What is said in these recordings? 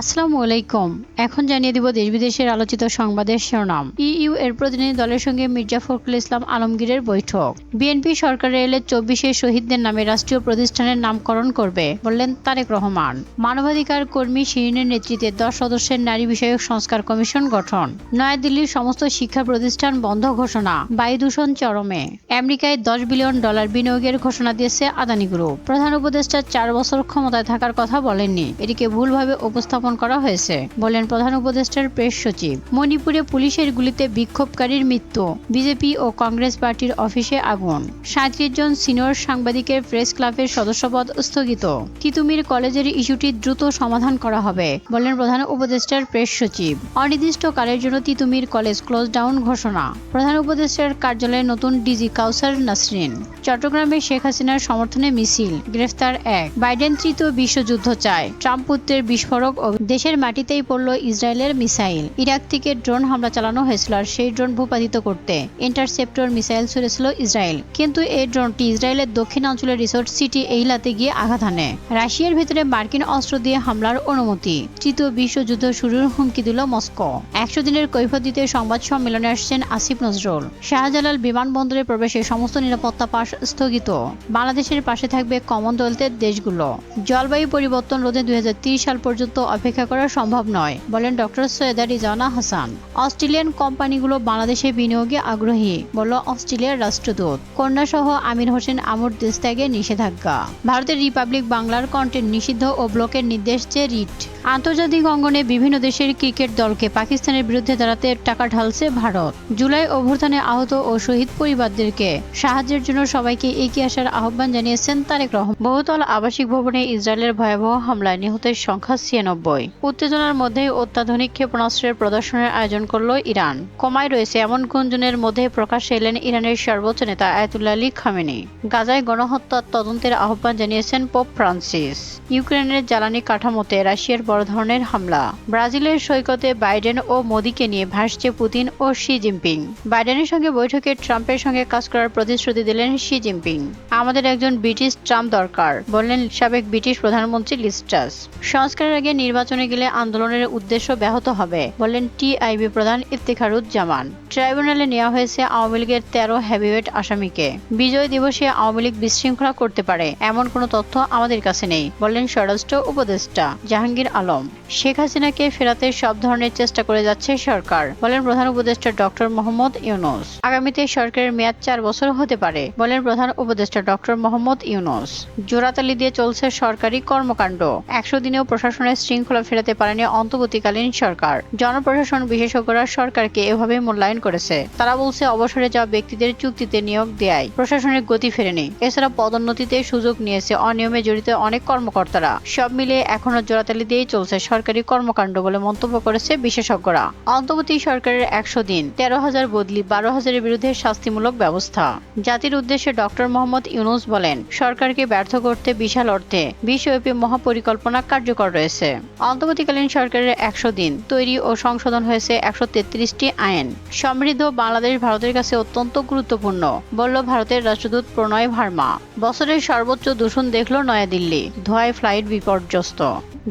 আসসালামু আলাইকুম। এখন জানিয়ে দিব দেশ বিদেশের আলোচিত সংবাদের শিরোনাম। ইইউ এর প্রতিনিধি দলের সঙ্গে মির্জা ফখরুল ইসলাম আলমগীরের বৈঠক। বিএনপি সরকারের এলে চব্বিশে শহীদদের নামে রাষ্ট্রীয় প্রতিষ্ঠানের নামকরণ করবে, বললেন তারেক রহমান। মানবাধিকার কর্মী শিরিনের নেতৃত্বে দশ সদস্যের নারী বিষয়ক সংস্কার কমিশন গঠন। নয়াদিল্লির সমস্ত শিক্ষা প্রতিষ্ঠান বন্ধ ঘোষণা বায়ু দূষণ চরমে। আমেরিকায় দশ বিলিয়ন ডলার বিনিয়োগের ঘোষণা দিয়েছে আদানি গ্রুপ। প্রধান উপদেষ্টা চার বছর ক্ষমতায় থাকার কথা বলেননি। এটিকে ভুলভাবে উপস্থাপন করা হয়েছে, বলেন প্রধান উপদেষ্টার প্রেস সচিব। মণিপুরে পুলিশের গুলিতে বিক্ষোভকারীর মৃত্যু, বিজেপি ও কংগ্রেস পার্টির অফিসে আগুন। সাঁত্রিশ জন সিনিয়র সাংবাদিকের প্রেস ক্লাবের সদস্যপদ স্থগিত। তিতুমির কলেজের ইস্যুটি দ্রুত সমাধান করা হবে, বলেন প্রধান উপদেষ্টার প্রেস সচিব। অনির্দিষ্টকালের জন্য তিতুমির কলেজ ক্লোজ ডাউন ঘোষণা, প্রধান উপদেষ্টার কার্যালয়ে নতুন ডিজি কাউসার নাসরিন। চট্টগ্রামে শেখ হাসিনার সমর্থনে মিছিল, গ্রেফতার এক। বাইডেন তৃতীয় বিশ্বযুদ্ধ চায়। ট্রাম্প পুত্রের বিস্ফোরক দেশের মাটিতেই পড়ল ইসরায়েলের মিসাইল। ইরাক থেকে ড্রোন হামলা চালানো হয়েছিল আর সেই ড্রোন ভূপাতিত করতে ইন্টারসেপ্টর মিসাইল ছুড়েছিল ইসরায়েল। কিন্তু এই ড্রোনটি ইসরায়েলের দক্ষিণাঞ্চলের রিসোর্ট সিটি এইলাতে গিয়ে আঘাত হানে। রাশিয়ার ভিতরে মার্কিন অস্ত্র দিয়ে হামলার অনুমতি। তৃতীয় বিশ্বযুদ্ধ শুরুর হুমকি দিল মস্কো। একশো দিনের কৈফত দিতে সংবাদ সম্মেলনে আসছেন আসিফ নজরুল। শাহজালাল বিমানবন্দরে প্রবেশে সমস্ত নিরাপত্তা পাশ স্থগিত। বাংলাদেশের পাশে থাকবে কমনওয়েলথের দেশগুলো। জলবায়ু পরিবর্তন রোধে দুই সাল পর্যন্ত অপেক্ষা করা সম্ভব নয়, বলেন ডক্টর সৈয়দা রিজানা হাসান। অস্ট্রেলিয়ান কোম্পানিগুলো বাংলাদেশে বিনিয়োগে আগ্রহী, বলল অস্ট্রেলিয়ার রাষ্ট্রদূত। কন্যাসহ আমির হোসেন আমর দেশ ত্যাগে নিষেধাজ্ঞা। ভারতের রিপাবলিক বাংলার কন্টেন্ট নিষিদ্ধ ও ব্লকের নির্দেশ চেয়ে রিট। আন্তর্জাতিক অঙ্গনে বিভিন্ন দেশের ক্রিকেট দলকে পাকিস্তানের বিরুদ্ধে দাঁড়াতে টাকা ঢালছে ভারত। জুলাই অভ্যুত্থানে আহত ও শহীদ পরিবারদেরকে সাহায্যের জন্য সবাইকে এগিয়ে আসার আহ্বান জানিয়েছেন তারেক রহমান। বহুতল আবাসিক ভবনে ইসরায়েলের ভয়াবহ হামলায় নিহতের সংখ্যা ছিয়ানব্বই। উত্তেজনার মধ্যে অত্যাধুনিক ক্ষেপণাস্ত্রের প্রদর্শনের আয়োজন করল ইরান। কমায় রয়েছে এমন গুঞ্জনের মধ্যে প্রকাশ্যে এলেন ইরানের সর্বোচ্চ নেতা আয়াতুল্লাহ আলী খামেনি। গাজায় গণহত্যার তদন্তের আহ্বান জানিয়েছেন পোপ ফ্রান্সিস। ইউক্রেনের জ্বালানি কাঠামোতে রাশিয়ার বড় ধরনের হামলা। ব্রাজিলের সৈকতে বাইডেন ও মোদীকে নিয়ে ভাসছে পুতিন ও শি জিনপিং। বাইডেনের সঙ্গে বৈঠকে ট্রাম্পের সঙ্গে কাজ করার প্রতিশ্রুতি দিলেন শি জিনপিং। আমাদের একজন ব্রিটিশ ট্রাম্প দরকার, বললেন সাবেক ব্রিটিশ প্রধানমন্ত্রী লিস্টাস সংস্কারের আগে নির্বাচনে গেলে আন্দোলনের উদ্দেশ্য ব্যাহত হবে, বললেন টিআইবি প্রধান ইফতেখারুজ্জামান। ট্রাইব্যুনালে নেওয়া হয়েছে আওয়ামী লীগের তেরো হেভিওয়েট আসামিকে। বিজয় দিবসে আওয়ামী লীগ বিশৃঙ্খলা করতে পারে, এমন কোনো তথ্য আমাদের কাছে নেই, বললেন স্বরাষ্ট্র উপদেষ্টা জাহাঙ্গীর আলম। শেখ হাসিনাকে ফেরাতে সব ধরনের চেষ্টা করে যাচ্ছে সরকার, বলেন প্রধান উপদেষ্টা ডক্টর মোহাম্মদ ইউনুস। আগামীতে সরকারের মেয়াদ চার বছর হতে পারে, বলেন প্রধান উপদেষ্টা ডক্টর মোহাম্মদ ইউনুস। জোড়াতালি দিয়ে চলছে সরকারি কর্মকাণ্ড, একশো দিনেও প্রশাসনের শৃঙ্খলা ফেরাতে পারেনি অন্তর্বর্তীকালীন সরকার। জনপ্রশাসন বিশেষজ্ঞরা সরকারকে এভাবে মূল্যায়ন করেছে। তারা বলছে অবসরে যাওয়া ব্যক্তিদের চুক্তিতে নিয়োগ দেয় প্রশাসনের গতি ফেরেনি। এছাড়া পদোন্নতিতে সুযোগ নিয়েছে অনিয়মে জড়িত অনেক কর্মকর্তারা। সব মিলিয়ে এখনও জোড়াতালি দিয়েই চলছে সরকারি কর্মকাণ্ড বলে মন্তব্য করেছে বিশেষজ্ঞরা। অন্তর্বর্তী সরকারের একশো দিন, তেরো হাজার বদলি, বারো হাজারের বিরুদ্ধে শাস্তিমূলক ব্যবস্থা। জাতির উদ্দেশ্যে ডক্টর মোহাম্মদ ইউনুস বলেন, সরকারকে ব্যর্থ করতে বিশাল অর্থে বিশ্বব্যাপী মহাপরিকল্পনা কার্যকর রয়েছে। অন্তর্বর্তীকালীন সরকারের একশো দিন, তৈরি ও সংশোধন হয়েছে একশো তেত্রিশটি আইন। সমৃদ্ধ বাংলাদেশ ভারতের কাছে অত্যন্ত গুরুত্বপূর্ণ, বলল ভারতের রাষ্ট্রদূত প্রণয় ভার্মা। বছরের সর্বোচ্চ দূষণ দেখল নয়াদিল্লি, ধোয়ায় ফ্লাইট বিপর্যস্ত।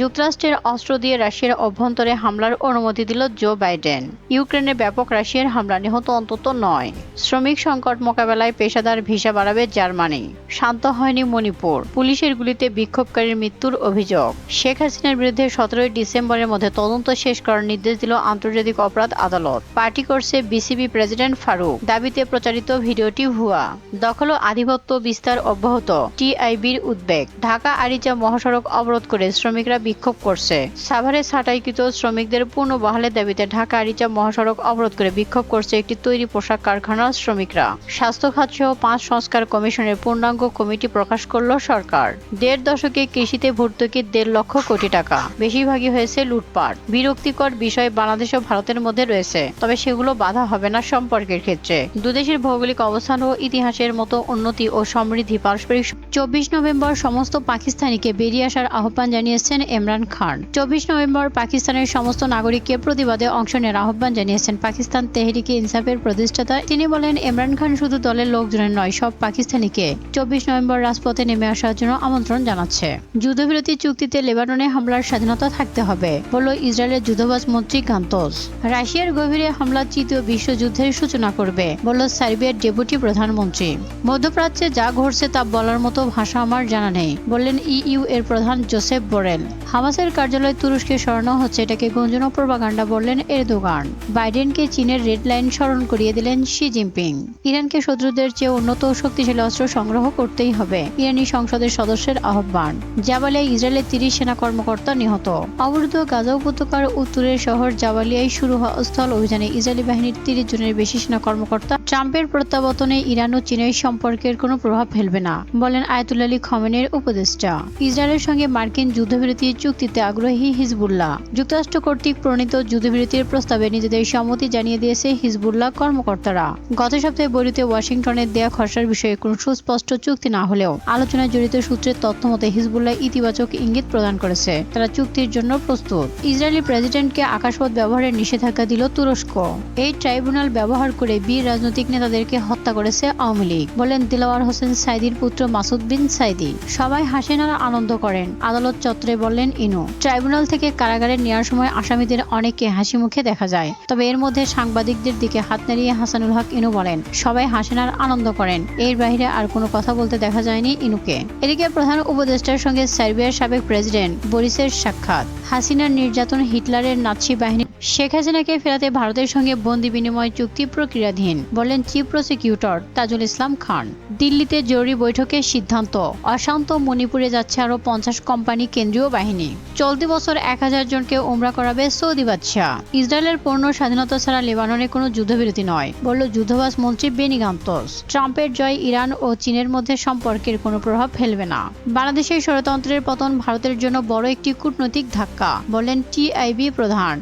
যুক্তরাষ্ট্রের অস্ত্র দিয়ে রাশিয়ার অভ্যন্তরে হামলার অনুমতি দিল জো বাইডেন। ইউক্রেনের ব্যাপক রাশিয়ার হামলা নিহত অন্তত নয়। শ্রমিক সংকট মোকাবেলায় পেশাদার ভিসা বাড়াবে জার্মানি। শান্ত হয়নি মণিপুর। পুলিশের গুলিতে বিক্ষোভকারীর মৃত্যুর অভিযোগ। শেখ হাসিনার বিরুদ্ধে সতেরোই ডিসেম্বরের মধ্যে তদন্ত শেষ করার নির্দেশ দিল আন্তর্জাতিক অপরাধ আদালত। পার্টি করছে বিসিবি প্রেসিডেন্ট ফারুক। দাবিতে প্রচারিত ভিডিওটি ভুয়া। দখল ও আধিপত্য বিস্তার অব্যাহত। টিআইবির উদ্বেগ। ঢাকা আরিচা মহাসড়ক অবরোধ করে শ্রমিকরা বিক্ষোভ করছে। সাভারে ছাঁটাইকৃত শ্রমিকদের পূর্ণ বহালের দাবিতে ঢাকা আরিচা মহাসড়ক অবরোধ করে বিক্ষোভ করছে একটি তৈরি পোশাক কারখানার শ্রমিকরা। স্বাস্থ্য খাত সহ পাঁচ সংস্কার কমিশনের পূর্ণাঙ্গ কমিটি প্রকাশ করল সরকার। দেড় দশকে কৃষিতে ভর্তুকি দেড় লক্ষ কোটি টাকা। বেশিরভাগই হয়েছে লুটপাট। বিরক্তিকর বিষয় বাংলাদেশ ও ভারতের মধ্যে রয়েছে। তবে সেগুলো বাধা হবে না সম্পর্কের ক্ষেত্রে। দুদেশের ভৌগোলিক অবস্থান ও ইতিহাসের মতো উন্নতি ও সমৃদ্ধি পারস্পরিক চব্বিশ নভেম্বর সমস্ত পাকিস্তানিকে বেরিয়ে আসার আহ্বান জানিয়েছেন ইমরান খান। চব্বিশ নভেম্বর পাকিস্তানের সমস্ত নাগরিককে প্রতিবাদে অংশ নেওয়ার আহ্বান জানিয়েছেন পাকিস্তান তেহরিকে ইনসাফের প্রতিষ্ঠাতা। তিনি বলেন, ইমরান খান শুধু দলের লোকজনের নয়, সব পাকিস্তানিকে। চব্বিশ নভেম্বর রাজপথে নেমে আসার জন্য আমন্ত্রণ জানাচ্ছে। যুদ্ধবিরতি চুক্তিতে লেবাননে হামলার স্বাধীনতা থাকতে হবে, বলল ইসরায়েলের যুদ্ধবাজ মন্ত্রী কান্তোস রাশিয়ার গভীরে হামলা তৃতীয় বিশ্বযুদ্ধের সূচনা করবে, বলল সার্বিয়ার ডেপুটি প্রধানমন্ত্রী। মধ্যপ্রাচ্যে যা ঘটছে তা বলার মতো ভাষা আমার জানা নেই, বললেন ইইউ এর প্রধান জোসেফ বোরেল। হামাসের কার্যালয় তুরস্কে সরানো হচ্ছে এটাকে গুঞ্জন প্রপাগান্ডা বললেন এরদোগান। বাইডেনকে চীনের রেড লাইন স্মরণ করিয়ে দিলেন শি জিনপিং। ইরানকে শত্রুদের চেয়ে উন্নত শক্তিশালী অস্ত্র সংগ্রহ করতেই হবে, ইরানি সংসদের সদস্যের আহ্বান। জাবালিয়ায় ইসরায়েলের তিরিশ সেনা কর্মকর্তা নিহত। অবরুদ্ধ গাজা উপত্যকার উত্তরের শহর জাবালিয়ায় শুরু হওয়া স্থল অভিযানে ইসরায়েলি বাহিনীর তিরিশ জনের বেশি সেনা কর্মকর্তা ট্রাম্পের প্রত্যাবর্তনে ইরান ও চীনের সম্পর্কের কোনো প্রভাব ফেলবে না, বলেন আয়াতুল্লাহ আলী খমেনের উপদেষ্টা। ইসরায়েলের সঙ্গে মার্কিন যুদ্ধবিরতি চুক্তিতে আগ্রহী হিজবুল্লাহ। যুক্তরাষ্ট্র কর্তৃক প্রণীত যুদ্ধবিরতির প্রস্তাবে নিজেদের সম্মতি জানিয়ে দিয়েছে হিজবুল্লাহ কর্মকর্তারা। গত সপ্তাহে বৈরুতে ওয়াশিংটনের দেয়া খসড়ার বিষয়ে কোনো সুস্পষ্ট চুক্তি না হলেও আলোচনায় জড়িত সূত্রের তথ্য মতে হিজবুল্লাহ ইতিবাচক ইঙ্গিত প্রদান করেছে। তারা চুক্তির জন্য প্রস্তুত। ইসরায়েলি প্রেসিডেন্টকে আকাশপথ ব্যবহারের নিষেধাজ্ঞা দিল তুরস্ক। এই ট্রাইব্যুনাল ব্যবহার করে বীর রাজনৈতিক নেতাদেরকে হত্যা করেছে আওয়ামী লীগ, বলেন দিলাওয়ার হোসেন সাইদির পুত্র মাসুদ বিন সাইদি। সবাই হাসেন আর আনন্দ করেন। আদালত চত্বরে বললেন ইনু। ট্রাইব্যুনাল থেকে কারাগারে নেওয়ার সময় আসামিদের অনেককে হাসি মুখে দেখা যায়। তবে এর মধ্যে সাংবাদিকদের দিকে হাত নাড়িয়ে হাসানুল হক ইনু বলেন, সবাই হাসেন আর আনন্দ করেন। এর বাইরে আর কোনো কথা বলতে দেখা যায়নি ইনুকে। এদিকে প্রধান উপদেষ্টার সঙ্গে সার্বিয়ার সাবেক প্রেসিডেন্ট বরিসের সাক্ষাৎ। হাসিনার নির্যাতন হিটলারের নাৎসি বাহিনী শেখ হাসিনাকে ফেরাতে ভারতের সঙ্গে বন্দি বিনিময় চুক্তি প্রক্রিয়াধীন বললেন চিফ প্রসিকিউটর তাজুল ইসলাম খান। দিল্লিতে জরুরি বৈঠকের সিদ্ধান্ত, অশান্ত মণিপুরে যাচ্ছে আরও পঞ্চাশ কোম্পানি কেন্দ্রীয় বাহিনী। চলতি বছর এক হাজার জনকে ওমরা করাবে সৌদি বাদশাহ। ইসরায়েলের পূর্ণ স্বাধীনতা ছাড়া লেবাননে কোনো যুদ্ধবিরতি নয়, বলল যুদ্ধবাস মন্ত্রী বেনি গান্তোস ট্রাম্পের জয় ইরান ও চীনের মধ্যে সম্পর্কের কোনো প্রভাব ফেলবে না। বাংলাদেশের ষড়যন্ত্রের পতন ভারতের জন্য বড় একটি কূটনৈতিক ধাক্কা বললেন টিআইবি প্রধান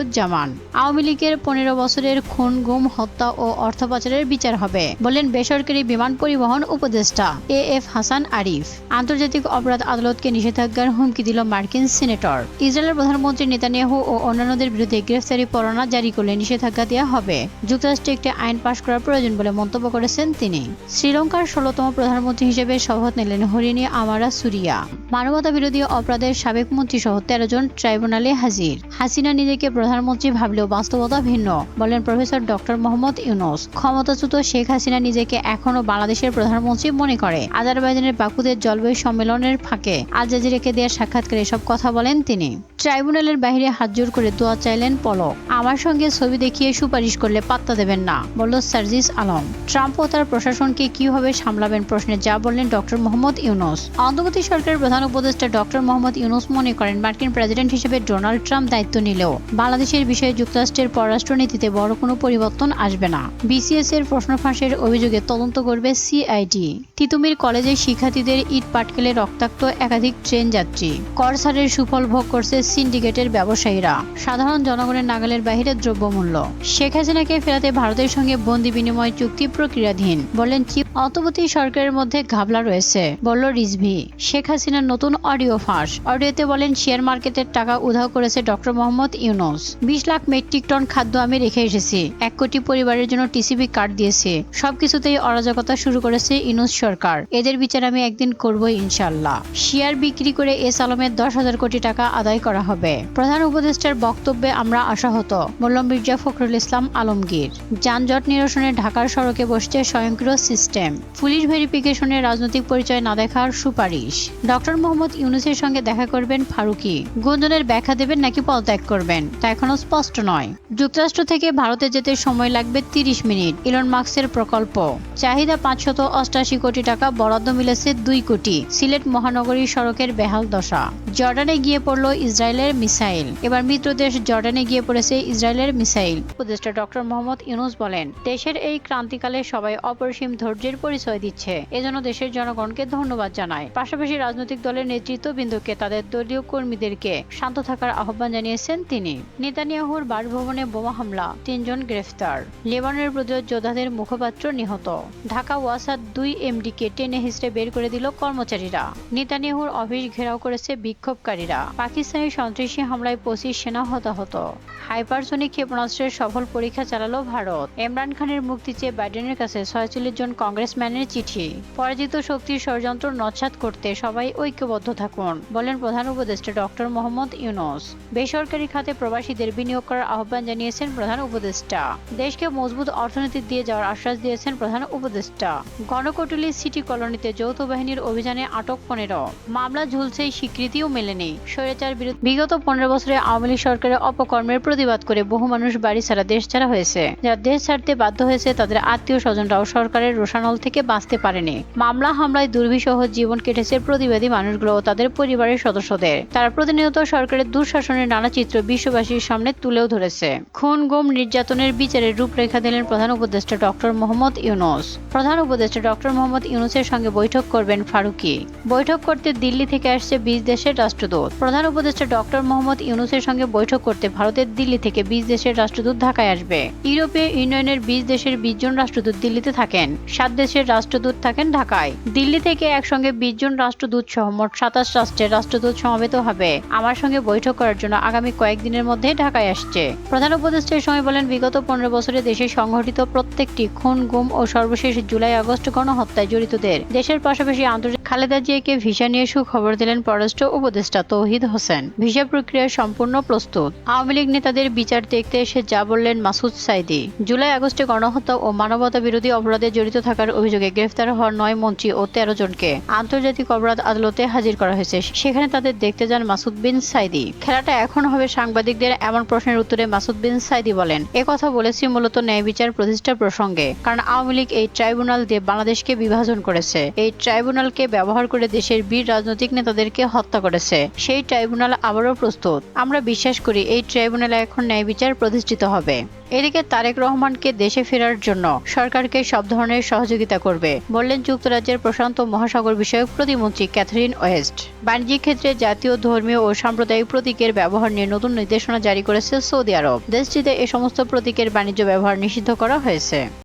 ইফতিখারুজ্জামান আওয়ামী লীগের পনেরো বছরের খুন, গুম, হত্যা ও অর্থ পাচারের বিচার হবে, বলেন বেসরকারি বিমান পরিবহন উপদেষ্টা এ এফ হাসান আরিফ। আন্তর্জাতিক অপরাধ আদালতকে নিষেধাজ্ঞার হুমকি দিল মার্কিন সিনেটর। ইসরায়েলের প্রধানমন্ত্রী নেতানিয়াহু ও অন্যান্যদের বিরুদ্ধে গ্রেফতারি পরোয়ানা জারি করলে নিষেধাজ্ঞা দেওয়া হবে। যুক্তরাষ্ট্রে একটি আইন পাশ করা প্রয়োজন বলে মন্তব্য করেছেন তিনি। শ্রীলঙ্কার ষোলতম প্রধানমন্ত্রী হিসেবে শপথ নিলেন হরিণী আমারা সুরিয়া। মানবতা বিরোধী অপরাধের সাবেক মন্ত্রী সহ তেরো জন ট্রাইব্যুনালে হাজির। হাসিনা নিজেকে প্রধানমন্ত্রী ভাবলেও বাস্তবতা ভিন্ন, বলেন প্রফেসর ডক্টর মোহাম্মদ ইউনুস। ক্ষমতাচ্যুত শেখ হাসিনা নিজেকে এখনও বাংলাদেশের প্রধানমন্ত্রী মনে করে। আজারবাইজানের বাকুদের জলবায়ু সম্মেলনের ফাঁকে আল জাজিরাকে দেওয়া সাক্ষাৎকারে এসব কথা বলেন তিনি। ট্রাইব্যুনালের বাইরে হাত জোর করে দোয়া চাইলেন পলক আমার সঙ্গে ছবি দেখিয়ে সুপারিশ করলে পাত্তা দেবেন না, বলল সার্জিস আলম। ট্রাম্প ও তার প্রশাসনকে কীভাবে সামলাবেন প্রশ্নে যা বললেন ডক্টর মোহাম্মদ ইউনুস। অন্তর্বর্তী সরকারের প্রধান উপদেষ্টা ডক্টর মোহাম্মদ ইউনুস মনে করেন মার্কিন প্রেসিডেন্ট হিসেবে ডোনাল্ড ট্রাম্প দায়িত্ব নিলেও বাংলাদেশের বিষয়ে যুক্তরাষ্ট্রের পররাষ্ট্রনীতিতে বড় কোনো পরিবর্তন আসবে না। বিসিএস এর প্রশ্ন ফাঁসের অভিযোগে তদন্ত করবে সিআইডি। তিতুমির কলেজের শিক্ষার্থীদের ইট পাটকেলে রক্তাক্ত একাধিক ট্রেন যাত্রী। করসারের সুফল ভোগ করছে সিন্ডিকেটের ব্যবসায়ীরা। সাধারণ জনগণের নাগালের বাহিরে দ্রব্যমূল্য। শেখ হাসিনাকে ফেরাতে ভারতের সঙ্গে বন্দি বিনিময় চুক্তি প্রক্রিয়াধীন, বললেন চিফ। অন্তর্বর্তী সরকারের মধ্যে ঘাবলা রয়েছে, বলল রিজভি। শেখ হাসিনার নতুন অডিও ফাঁস। অডিওতে বলেন, শেয়ার মার্কেটের টাকা উধাও করেছে ডক্টর মোহাম্মদ ইউনুস। বিশ লাখ মেট্রিক টন খাদ্য আমি রেখে এসেছি। এক কোটি পরিবারের জন্য টিসিবি কার্ড দিয়েছে। সবকিছুতেই অরাজকতা শুরু করেছে ইউনুস সরকার। এদের বিচার আমি একদিন করব ইনশাল্লাহ শেয়ার বিক্রি করে এস আলমের দশ হাজার কোটি টাকা আদায় করা হবে। প্রধান উপদেষ্টার বক্তব্যে আমরা আশাহত। বলল মির্জা ফখরুল ইসলাম আলমগীর। যানজট নিরসনে ঢাকার সড়কে বসছে স্বয়ংক্রিয় সিস্টেম। পুলিশ ভেরিফিকেশনে রাজনৈতিক পরিচয় না দেখার সুপারিশ। ডক্টর মোহাম্মদ ইউনুসের সঙ্গে দেখা করবেন ফারুকি। গুঞ্জনের ব্যাখ্যা দেবেন নাকি পদত্যাগ করবেন, তা এখনও স্পষ্ট নয়। যুক্তরাষ্ট্র থেকে ভারতে যেতে সময় লাগবে তিরিশ মিনিট, ইলন মার্কসের প্রকল্প। চাহিদা পাঁচশত অষ্টাশি কোটি টাকা, বরাদ্দ মিলেছে দুই কোটি। সিলেট মহানগরী সড়কের বেহাল দশা। জর্ডানে গিয়ে পড়ল ইসরায়েলের মিসাইল। এবার মিত্র দেশ জর্ডানে গিয়ে পড়েছে ইসরায়েলের মিসাইল। উপদেষ্টা ডক্টর মোহাম্মদ ইউনুস বলেন, দেশের এই ক্রান্তিকালে সবাই অপরিসীম ধৈর্যের পরিচয় দিচ্ছে। এজন্য দেশের জনগণকে ধন্যবাদ জানায়। পাশাপাশি রাজনৈতিক দল দলের নেতৃত্ববৃন্দকে, তাদের দলীয় কর্মীদেরকে শান্ত থাকার আহ্বান জানিয়েছেন তিনি। নেতানিয়াহুর বাসভবনে বোমা হামলা, তিনজন গ্রেফতার। লেবাননের প্রতিরোধ যোদ্ধাদের মুখপাত্র নিহত। ঢাকা ওয়াসাদ দুই এমডিকে টেনে হিসড়ে বের করে দিল কর্মচারীরা। নেতানিয়াহুর অফিস ঘেরাও করেছে বিক্ষোভকারীরা। পাকিস্তানি সন্ত্রাসী হামলায় পঁচিশ সেনা হতাহত। হাইপারসোনিক ক্ষেপণাস্ত্রের সফল পরীক্ষা চালালো ভারত। ইমরান খানের মুক্তি চেয়ে বাইডেনের কাছে ছয়চল্লিশ জন কংগ্রেসম্যানের চিঠি। পরাজিত শক্তির ষড়যন্ত্র নৎসাৎ করতে সবাই ঐক্যবদ্ধ থাকুন, বলেন প্রধান উপদেষ্টা ডক্টর মোহাম্মদ ইউনুস। বেসরকারি খাতে প্রবাসীদের বিনিয়োগ করার আহ্বান জানিয়েছেন প্রধান উপদেষ্টা। দেশকে মজবুত অর্থনীতি দিয়ে যাওয়ার আশ্বাস দিয়েছেন প্রধান উপদেষ্টা। গণকটুলি সিটি কলোনিতে যৌথ বাহিনীর অভিযানে আটক পনেরো। মামলা ঝুলছেই স্বীকৃতিও মেলেনি। স্বৈরাচার বিরুদ্ধে বিগত পনেরো বছরে আওয়ামী লীগ সরকারের অপকর্মের প্রতিবাদ করে বহু মানুষ বাড়ি ছাড়া দেশ ছাড়া হয়েছে। যারা দেশ ছাড়তে বাধ্য হয়েছে, তাদের আত্মীয় স্বজনরাও সরকারের রোষানল থেকে বাঁচতে পারেনি। মামলা হামলায় দুর্বিষহ জীবন কেটেছে প্রতিবাদী মানুষগুলো ও তাদের পরিবারের সদস্যদের। তারা প্রতিনিয়ত সরকারের দুঃশাসনের নানা চিত্র বিশ্ববাসীর সামনে তুলেও ধরেছে। খুন, গুম, নির্যাতনের বিচারের রূপরেখা দিলেন প্রধান উপদেষ্টা ডক্টর মোহাম্মদ ইউনুস। প্রধান উপদেষ্টা ডক্টর মোহাম্মদ ইউনুসের সঙ্গে বৈঠক করবেন ফারুকি। বৈঠক করতে দিল্লি থেকে আসছে বিশ দেশের রাষ্ট্রদূত। প্রধান উপদেষ্টা ডক্টর মোহাম্মদ ইউনুসের সঙ্গে বৈঠক করতে ভারতের দিল্লি থেকে বিশ দেশের রাষ্ট্রদূত ঢাকায় আসবে। ইউরোপীয় ইউনিয়নের বিশ দেশের বিশ জন রাষ্ট্রদূত দিল্লিতে থাকেন। সাত দেশের রাষ্ট্রদূত থাকেন ঢাকায়। দিল্লি থেকে একসঙ্গে বিশ জন রাষ্ট্রদূত সহ মোট সাতাশ রাষ্ট্রের রাষ্ট্রদূত সমাবেত হবে। আমার সঙ্গে বৈঠক করার জন্য আগামী কয়েকদিনের মধ্যে ঢাকায় আসছে। প্রধান উপদেষ্টার সময় বলেন, বিগত পনেরো বছরে দেশে সংঘটিত প্রত্যেকটি খুন, গুম ও সর্বশেষ জুলাই আগস্ট গণহত্যায় জড়িতদের। দেশের পাশাপাশি আন্তর্জাতিক খালেদা জিয়াকে ভিসা নিয়ে সুখবর দিলেন পররাষ্ট্র উপদেষ্টা তৌহিদ হোসেন। ভিসা প্রক্রিয়া সম্পূর্ণ প্রস্তুত। আওয়ামী লীগ নেতাদের বিচার দেখতে এসে যা বললেন মাসুদ সাইদি। জুলাই আগস্টে গণহত্যা ও মানবতা বিরোধী অপরাধে জড়িত থাকার অভিযোগে গ্রেফতার হওয়ার নয় মন্ত্রী ও তেরো জনকে আন্তর্জাতিক অপরাধ আদালতে হাজির করা হয়েছে। সেখানে তাদের দেখতে যান মাসুদ বিন সাইদি। খেলাটা এখন হবে সাংবাদিকদের এমন প্রশ্নের উত্তরে মাসুদ বিন সাইদি বলেন কথা বলেছি মূলত ন্যায় বিচার প্রতিষ্ঠার প্রসঙ্গে, কারণ আওয়ামী লীগ এই ট্রাইব্যুনাল দিয়ে বাংলাদেশকে বিভাজন করেছে। এই ট্রাইব্যুনালকে ব্যবহার করে দেশের বীর রাজনৈতিক নেতাদেরকে হত্যা করেছে। সেই ট্রাইব্যুনাল আবারও প্রস্তুত। আমরা বিশ্বাস করি এই ট্রাইব্যুনালে এখন ন্যায় বিচার প্রতিষ্ঠিত হবে। এদিকে তারেক রহমানকে দেশে ফেরার জন্য সরকারকে সব ধরনের সহযোগিতা করবে, বললেন যুক্তরাজ্যের প্রশান্ত মহাসাগর বিষয়ক প্রতিমন্ত্রী ক্যাথরিন ওয়েস্ট। বাণিজ্যিক ক্ষেত্রে জাতীয়, ধর্মীয় ও সাম্প্রদায়িক প্রতীকের ব্যবহার নিয়ে নতুন নির্দেশনা জারি করেছে সৌদি আরব। দেশটিতে এ সমস্ত প্রতীকের বাণিজ্য ব্যবহার নিষিদ্ধ করা হয়েছে।